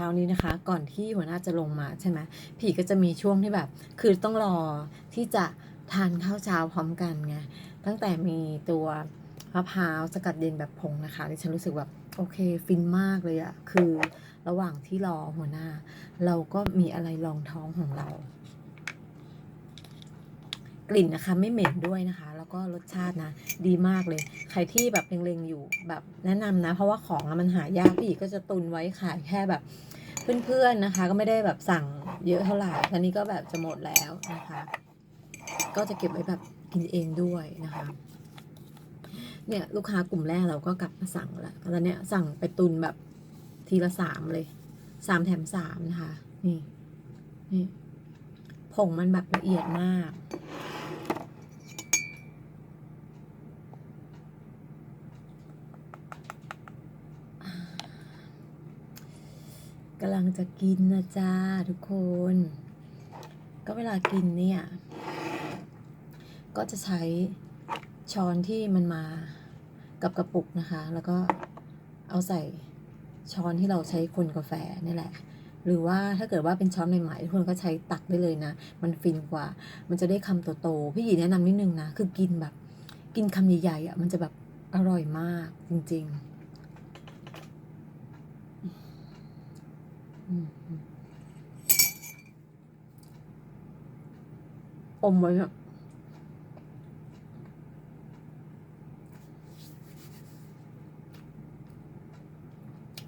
ช้านี้นะคะ ก่อนที่หัวหน้าจะลงมาใช่ไหมผีก็จะมีช่วงที่แบบ คือต้องรอที่จะทานข้าวเช้าพร้อมกันไงตั้งแต่มีตัวมะพร้าวสกัดเย็นแบบผงนะคะที่ฉันรู้สึกแบบโอเคฟินมากเลยอะคือระหว่างที่รอหัวหน้า เราก็มีอะไรรองท้องของเรา กลิ่นนะคะไม่เหม็นด้วยนะคะ ก็รสชาตินะ ดีมากเลย ใครที่แบบเล็งๆอยู่แบบแนะนำนะ เพราะว่าของอะมันหายากพี่อีกก็จะตุนไว้ขายแค่แบบเพื่อนๆนะคะ ก็ไม่ได้แบบสั่งเยอะเท่าไหร่ตอนนี้ก็แบบจะหมดแล้วนะคะ ก็จะเก็บไว้แบบกินเองด้วยนะคะเนี่ยลูกค้ากลุ่มแรกเราก็กลับมาสั่งแล้วตอนเนี้ยสั่งไปตุนแบบทีละสามเลยสามแถมสามนะคะ นี่นี่ผงมันแบบละเอียดมาก กำลังจะกินนะจ้าทุกคน ก็เวลากินเนี่ย ก็จะใช้ช้อนที่มันมากับกระปุกนะคะ แล้วก็เอาใส่ช้อนที่เราใช้คนกาแฟนี่แหละ หรือว่าถ้าเกิดว่าเป็นช้อนใหม่ๆทุกคนก็ใช้ตักได้เลยนะ มันฟินกว่า มันจะได้คำโตๆพี่หยีแนะนำนิดนึงนะ คือกินแบบ กินคำใหญ่ๆอะมันจะแบบอร่อยมากจริง ๆ อมอืมอมไว้อะ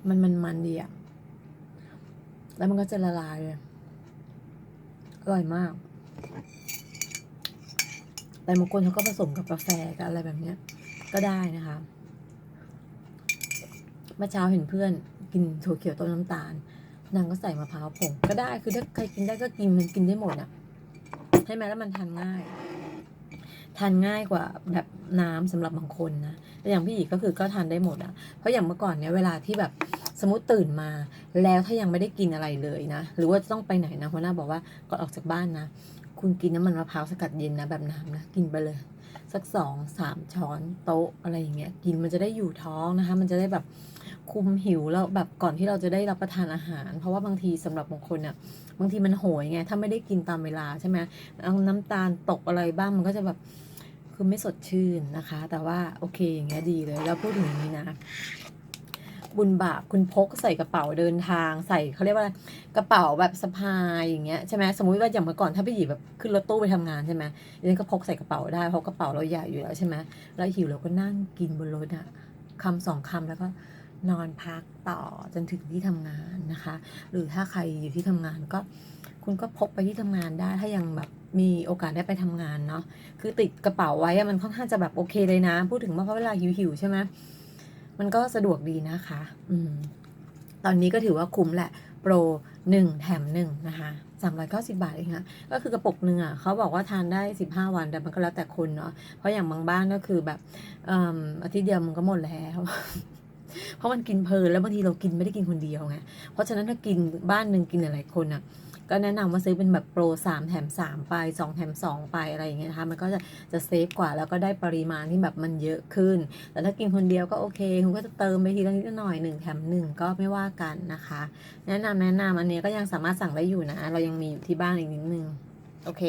มันมันมันดีอะแล้วมันก็จะละลายเลยอร่อยมาก แต่บางคนเขาก็ผสมกับกาแฟกับอะไรแบบเนี้ย ก็ได้นะคะ เมื่อเช้าเห็นเพื่อนกินถั่วเขียวต้มน้ำตาล นางก็ใส่มะพร้าวผงก็ได้คือถ้าใครกินได้ก็กินมันกินได้หมดอะใช่ไหมแล้วมันทานง่าย ทานง่ายกว่าแบบน้ำสำหรับบางคนนะแต่อย่างพี่อีกก็คือก็ทานได้หมดอะเพราะอย่างเมื่อก่อนเนี้ยเวลาที่แบบสมมติตื่นมา แล้วถ้ายังไม่ได้กินอะไรเลยนะ หรือว่าจะต้องไปไหนนะหัวหน้าบอกว่าก่อนออกจากบ้านนะคุณกินน้ำมันมะพร้าวสกัดเย็นนะแบบน้ำนะกินไปเลย สักสองสามช้อนโต๊ะอะไรอย่างเงี้ยกินมันจะได้อยู่ท้องนะคะ มันจะได้แบบ คุมหิวแล้วแบบก่อนที่เราจะได้รับประทานอาหาร เพราะว่าบางทีสำหรับบางคนเนี่ยบางทีมันโหยไงถ้าไม่ได้กินตามเวลาใช่ไหมเอาน้ำตาลตกอะไรบ้างมันก็จะแบบคือไม่สดชื่นนะคะ แต่ว่าโอเคอย่างเงี้ยดีเลยแล้วพูดถึงนี้นะบุญบาปคุณพกใส่กระเป๋าเดินทางใส่เขาเรียกว่าอะไรกระเป๋าแบบสะพายอย่างเงี้ยใช่ไหมสมมุติว่าอย่างเมื่อก่อนถ้าพี่หยีแบบขึ้นรถตู้ไปทำงานใช่ไหมยันก็พกใส่กระเป๋าได้เพราะกระเป๋าเราใหญ่อยู่แล้วใช่ไหมแล้วหิวเราก็นั่งกินบนรถอะคำสองคำแล้วก็ นอนพักต่อจนถึงที่ทำงานนะคะ หรือถ้าใครอยู่ที่ทำงานก็คุณก็พกไปที่ทำงานได้ถ้ายังแบบมีโอกาสได้ไปทำงานเนาะคือติดกระเป๋าไว้มันค่อนข้างจะแบบโอเคเลยนะ พูดถึงว่าเพราะเวลาหิวๆใช่ไหมมันก็สะดวกดีนะคะ อืมตอนนี้ก็ถือว่าคุ้มแหละ โปรหนึ่งแถมหนึ่งนะคะสามร้อยเก้าสิบาทเองค่ะก็คือกระปุกหนึ่งอะเขาบอกว่าทานได้สิบห้าวันแต่มันก็แล้วแต่คนเนาะเพราะอย่างบางบ้านก็คือแบบเอิ่มอาทิตย์เดียวมันก็หมดแล้ว เพราะมันกินเพลินแล้วบางทีเรากินไม่ได้กินคนเดียวไงเพราะฉะนั้นถ้ากินบ้านหนึ่งกินหลายๆคนอะก็แนะนำว่าซื้อเป็นแบบโปรสามแถมสามไปสองแถมสองไปอะไรอย่างเงี้ยนะคะมันก็จะจะเซฟกว่าแล้วก็ได้ปริมาณที่แบบมันเยอะขึ้น แต่ถ้ากินคนเดียวก็โอเค คุณก็จะเติมไปทีละนิดหน่อยหนึ่งแถมหนึ่งก็ไม่ว่ากันนะคะ แนะนำแนะนำอันนี้ก็ยังสามารถสั่งได้อยู่นะ เรายังมีอยู่ที่บ้านอีกนิดนึง โอเค